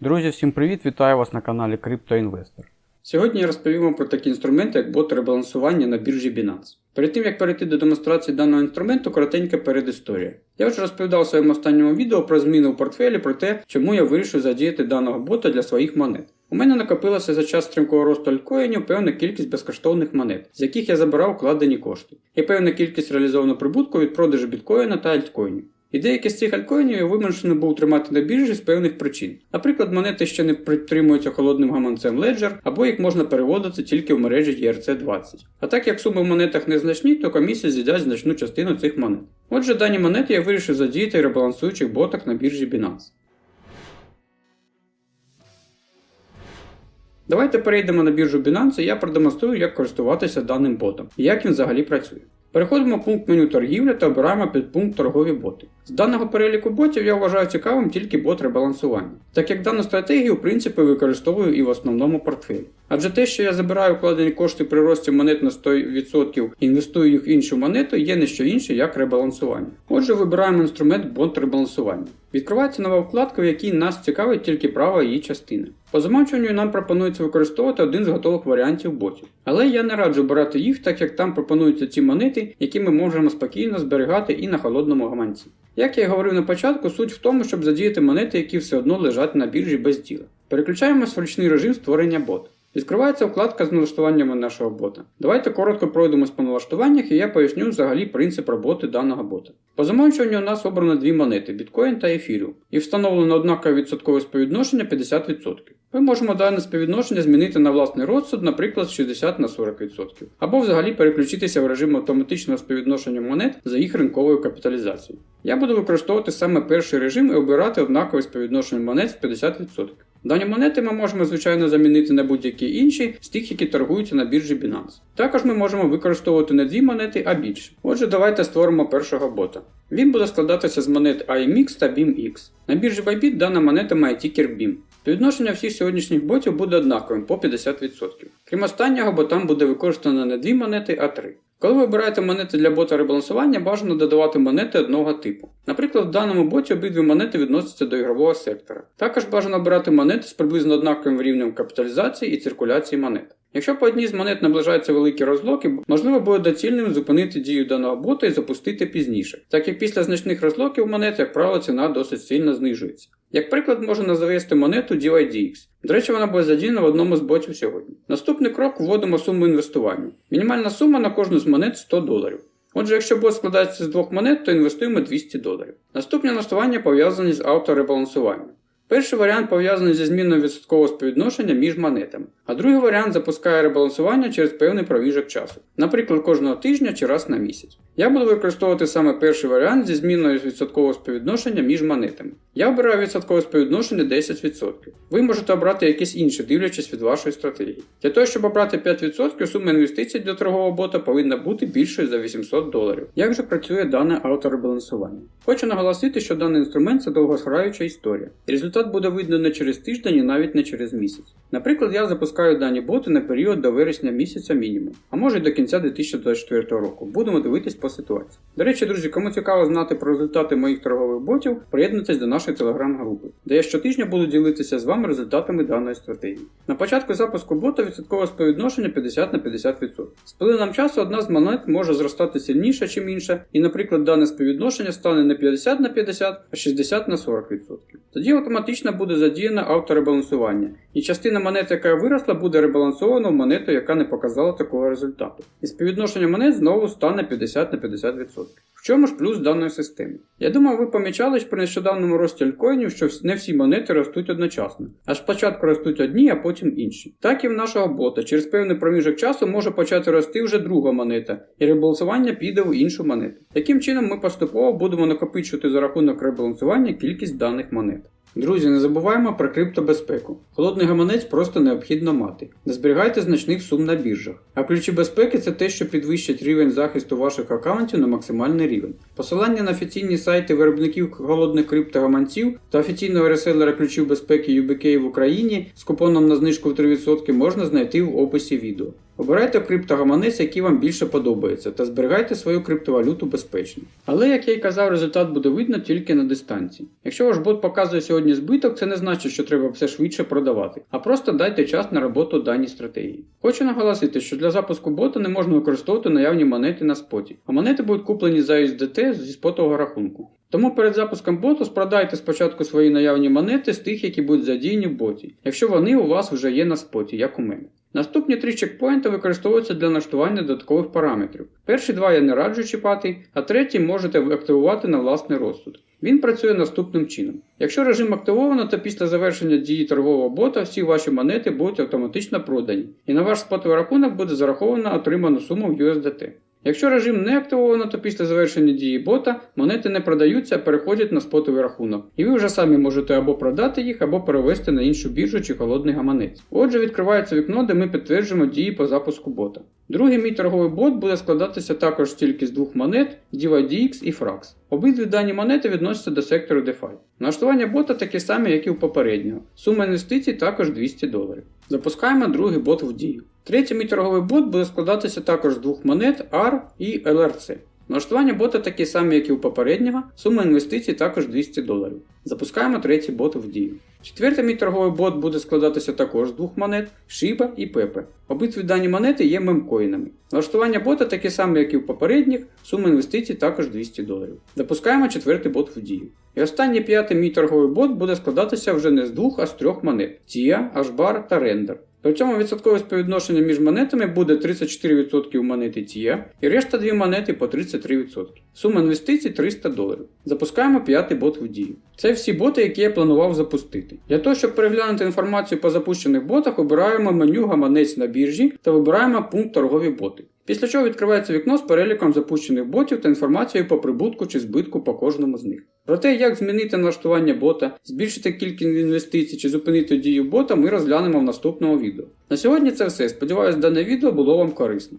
Друзі, всім привіт! Вітаю вас на каналі CryptoInvestor. Сьогодні я розповім вам про такі інструменти, як бот ребалансування на біржі Binance. Перед тим як перейти до демонстрації даного інструменту, коротенька передісторія. Я вже розповідав у своєму останньому відео про зміни у портфелі, про те, чому я вирішив задіяти даного бота для своїх монет. У мене накопилося за час стрімкого росту альткоїнів певна кількість безкоштовних монет, з яких я забирав вкладені кошти, і певна кількість реалізованого прибутку від продажу біткоїна та альткоїнів. І деякі з цих альткоїнів я вимушений був тримати на біржі з певних причин. Наприклад, монети ще не підтримуються холодним гаманцем Ledger, або їх можна переводити тільки в мережі ERC20. А так як суми в монетах незначні, то комісія з'їдять значну частину цих монет. Отже, дані монети я вирішив задіяти ребалансуючих ботах на біржі Binance. Давайте перейдемо на біржу Binance і я продемонструю, як користуватися даним ботом і як він взагалі працює. Переходимо в пункт меню торгівля та обираємо підпункт торгові боти. З даного переліку ботів я вважаю цікавим тільки бот ребалансування, так як дану стратегію в принципі використовую і в основному портфелі. Адже те, що я забираю вкладені кошти при рості монет на 100% і інвестую їх в іншу монету, є не що інше, як ребалансування. Отже, вибираємо інструмент бот ребалансування. Відкривається нова вкладка, в якій нас цікавить тільки права її частини. По замовчуванню нам пропонується використовувати один з готових варіантів ботів. Але я не раджу обирати їх, так як там пропонуються ці монети, які ми можемо спокійно зберігати і на холодному гаманці. Як я і говорив на початку, суть в тому, щоб задіяти монети, які все одно лежать на біржі без діла. Переключаємось в ручний режим створення бота. Відкривається вкладка з налаштуваннями нашого бота. Давайте коротко пройдемось по налаштуваннях і я поясню взагалі принцип роботи даного бота. По замовчуванню у нас обрано дві монети біткоін та ефіріум, і встановлено однакове відсоткове співвідношення 50%. Ми можемо дане співвідношення змінити на власний розсуд, наприклад, з 60 на 40%, або взагалі переключитися в режим автоматичного співвідношення монет за їх ринковою капіталізацією. Я буду використовувати саме перший режим і обирати однакове співвідношення монет в 50%. Дані монети ми можемо, звичайно, замінити на будь-які інші з тих, які торгуються на біржі Binance. Також ми можемо використовувати не дві монети, а більше. Отже, давайте створимо першого бота. Він буде складатися з монет IMX та BIMX. На біржі Bybit дана монета має тікер BIM. Співвідношення всіх сьогоднішніх ботів буде однаковим по 50%. Крім останнього, бо там буде використано не дві монети, а три. Коли ви обираєте монети для бота ребалансування, бажано додавати монети одного типу. Наприклад, в даному боті обидві монети відносяться до ігрового сектора. Також бажано обирати монети з приблизно однаковим рівнем капіталізації і циркуляції монет. Якщо по одній з монет наближаються великі розлоки, можливо буде доцільним зупинити дію даного бота і запустити пізніше, так як після значних розлоків монет, як правило, ціна досить сильно знижується. Як приклад можна завести монету DYDX. До речі, вона буде задіяна в одному з ботів сьогодні. Наступний крок вводимо суму інвестування. Мінімальна сума на кожну з монет 100 доларів. Отже, якщо бот складається з двох монет, то інвестуємо 200 доларів. Наступні налаштування пов'язані з авторебалансуванням. Перший варіант пов'язаний зі зміною відсоткового співвідношення між монетами, а другий варіант запускає ребалансування через певний проміжок часу, наприклад, кожного тижня чи раз на місяць. Я буду використовувати саме перший варіант зі зміною відсоткового співвідношення між монетами. Я обираю відсоткове співвідношення 10%. Ви можете обрати якесь інше, дивлячись від вашої стратегії. Для того, щоб обрати 5%, сума інвестицій до торгового бота повинна бути більшою за 800 доларів. Як же працює дане авторебалансування? Хочу наголосити, що даний інструмент це довгосхраюча історія. Результат буде видно не через тиждень і навіть не через місяць. Наприклад, я запускаю дані боти на період до вересня місяця мінімум, а може й до кінця 2024 року. Будемо дивитись по ситуації. До речі, друзі, кому цікаво знати про результати моїх торгових ботів, приєднуйтесь до нашої телеграм-групи, де я щотижня буду ділитися з вами результатами даної стратегії. На початку запуску бота відсоткове співвідношення 50 на 50%. З плином часу одна з монет може зростати сильніше, ніж інша, і, наприклад, дане співвідношення стане не 50 на 50, а 60 на 40%. Тоді автоматично буде задіяно авторебалансування, і частина монет, яка виросла, буде ребалансована в монету, яка не показала такого результату. І співвідношення монет знову стане 50 на 50%. В чому ж плюс даної системи? Я думаю, ви помічали при нещодавному рості альткоїнів, що не всі монети ростуть одночасно. А спочатку ростуть одні, а потім інші. Так і в нашого бота через певний проміжок часу може почати рости вже друга монета, і ребалансування піде в іншу монету. Таким чином ми поступово будемо накопичувати за рахунок ребалансування кількість даних монет. Друзі, не забуваємо про криптобезпеку. Холодний гаманець просто необхідно мати. Не зберігайте значних сум на біржах. А ключі безпеки це те, що підвищить рівень захисту ваших аккаунтів на максимальний рівень. Посилання на офіційні сайти виробників холодних криптогаманців та офіційного реселера ключів безпеки UBK в Україні з купоном на знижку в 3% можна знайти в описі відео. Обирайте криптогаманець, який вам більше подобається, та зберігайте свою криптовалюту безпечно. Але, як я й казав, результат буде видно тільки на дистанції. Якщо ваш бот показує сьогодні збиток, це не значить, що треба все швидше продавати, а просто дайте час на роботу даній стратегії. Хочу наголосити, що для запуску бота не можна використовувати наявні монети на споті, а монети будуть куплені за USDT зі спотового рахунку. Тому перед запуском боту спродайте спочатку свої наявні монети з тих, які будуть задіяні в боті, якщо вони у вас вже є на споті, як у мене. Наступні три чекпоінти використовуються для налаштування додаткових параметрів. Перші два я не раджу чіпати, а третій можете активувати на власний розсуд. Він працює наступним чином. Якщо режим активовано, то після завершення дії торгового бота всі ваші монети будуть автоматично продані, і на ваш спотовий рахунок буде зараховано отриману суму в USDT. Якщо режим не активовано, то після завершення дії бота монети не продаються, а переходять на спотовий рахунок, і ви вже самі можете або продати їх, або перевести на іншу біржу чи холодний гаманець. Отже, відкривається вікно, де ми підтверджуємо дії по запуску бота. Другий мій торговий бот буде складатися також тільки з двох монет DivaDX і Frax. Обидві дані монети відносяться до сектору DeFi. Налаштування бота таке саме, як і у попереднього. Сума інвестицій також 200 доларів. Запускаємо другий бот в дію. Третій мій торговий бот буде складатися також з двох монет R і LRC. Налаштування бота такі самі, як і у попереднього, сума інвестицій також 200 доларів. Запускаємо третій бот в дію. Четвертий мій торговий бот буде складатися також з двох монет Shiba і Pepe. Обидві дані монети є мемкоїнами. Налаштування бота таке саме, як і у попередніх, сума інвестицій також 200 доларів. Запускаємо четвертий бот в дію. І останній п'ятий мій торговий бот буде складатися вже не з двох, а з трьох монет TIA, Ashbar та Render. При цьому відсоткове співвідношення між монетами буде 34% монети TIA і решта дві монети по 33%. Сума інвестицій 300 доларів. Запускаємо п'ятий бот в дію. Це всі боти, які я планував запустити. Для того, щоб переглянути інформацію по запущених ботах, обираємо меню гаманець на біржі та вибираємо пункт торгові боти. Після чого відкривається вікно з переліком запущених ботів та інформацією по прибутку чи збитку по кожному з них. Про те, як змінити налаштування бота, збільшити кількість інвестицій чи зупинити дію бота, ми розглянемо в наступному відео. На сьогодні це все. Сподіваюсь, дане відео було вам корисно.